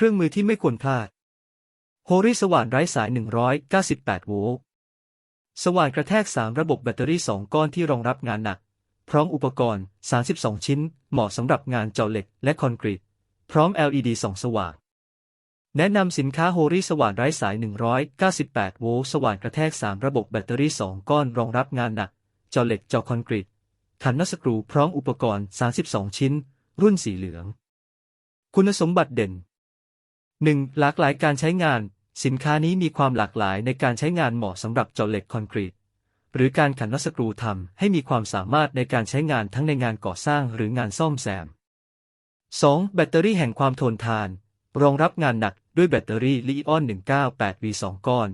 เครื่องมือที่ไม่ควรพลาด โฮริสว่านไร้สาย 198 โวลต์ สว่านกระแทก 3 ระบบแบตเตอรี่ 2 ก้อนที่รองรับงานหนัก พร้อมอุปกรณ์ 32 ชิ้น เหมาะสำหรับงานเจาะเหล็กและคอนกรีต พร้อม LED ส่องสว่าง แนะนำสินค้าโฮริสว่านไร้สาย 198 โวลต์ สว่านกระแทก 3 ระบบแบตเตอรี่ 2 ก้อนรองรับงานหนัก เจาะเหล็กเจาะคอนกรีตขันนสกรูพร้อมอุปกรณ์ 32 ชิ้น รุ่นสีเหลือง คุณสมบัติเด่น 1. หลากหลายการใช้งาน สินค้านี้มีความหลากหลายในการใช้งานเหมาะสำหรับเจาะเหล็กคอนกรีต หรือการขันน็อตสกรูทำให้มีความสามารถในการใช้งานทั้งในงานก่อสร้างหรืองานซ่อมแซม 2. แบตเตอรี่แห่งความทนทาน รองรับงานหนักด้วยแบตเตอรี่ลิออน 198V 2 ก้อน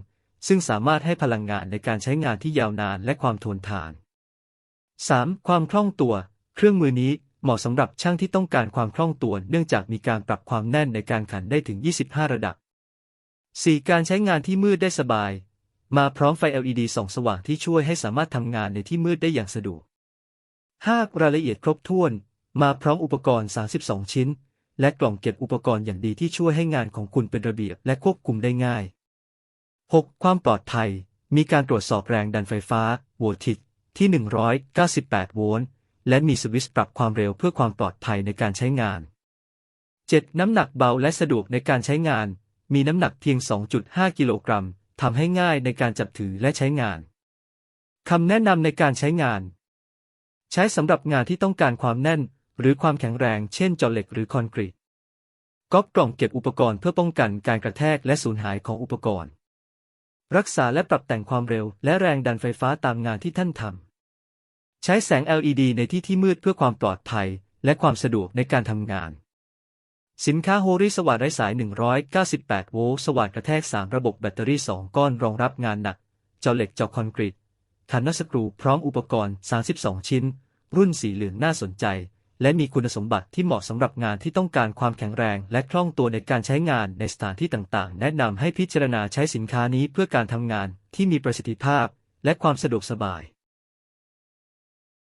ซึ่งสามารถให้พลังงานในการใช้งานที่ยาวนานและความทนทาน 3. ความคล่องตัว เครื่องมือนี้ เหมาะสำหรับช่างที่ต้องการความคล่องตัวเนื่องจากมีการปรับความแน่นในการขันได้ถึง 25 ระดับ 4. การใช้งานที่มืดได้สบาย มาพร้อมไฟ LED ส่องสว่างที่ช่วยให้สามารถทำงานในที่มืดได้อย่างสะดวก 5. รายละเอียดครบถ้วน มาพร้อมอุปกรณ์ 32 ชิ้น และกล่องเก็บอุปกรณ์อย่างดีที่ช่วยให้งานของคุณเป็นระเบียบและควบคุมได้ง่าย 6. ความปลอดภัย มีการตรวจสอบแรงดันไฟฟ้าโวลติที่ 198 โวลต์ และมีสวิตช์ปรับความเร็วเพื่อความปลอดภัยในการใช้งาน 7. น้ำหนักเบาและสะดวกในการใช้งาน มีน้ำหนักเพียง 2.5 กิโลกรัมทำให้ง่ายในการจับถือและใช้งาน คำแนะนำในการใช้งาน ใช้สำหรับงานที่ต้องการความแน่น หรือความแข็งแรง เช่นจาะเหล็กหรือคอนกรีตก๊อกกล่องเก็บอุปกรณ์เพื่อป้องกันการกระแทกและสูญหายของอุปกรณ์ รักษาและปรับแต่งความเร็วและแรงดันไฟฟ้าตามงานที่ท่านทำ ใช้แสง LED ในที่ที่มืดเพื่อความปลอดภัย และความสะดวกในการทำงาน สินค้าโฮริสว่านไร้สาย 198 โวลต์สว่านกระแทก 3 ระบบแบตเตอรี่ 2 ก้อนรองรับงานหนัก เจาะเหล็กเจาะคอนกรีตขันนสกรูพร้อมอุปกรณ์ 32 ชิ้น รุ่นสีเหลืองน่าสนใจ และมีคุณสมบัติที่เหมาะสำหรับงานที่ต้องการความแข็งแรงและคล่องตัวในการใช้งานในสถานที่ต่างๆ แนะนำให้พิจารณาใช้สินค้านี้เพื่อการทำงานที่มีประสิทธิภาพ และความสะดวกสบาย